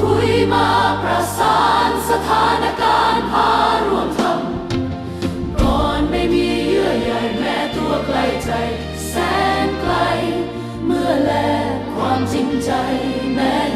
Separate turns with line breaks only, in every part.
คุยมาประสานสถานการณ์พาร่วมทำก่อนไม่มีเยื่อใยแม้ตัวไกลใจ แสนไกล เมื่อแลกความจริงใจแม้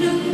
đừng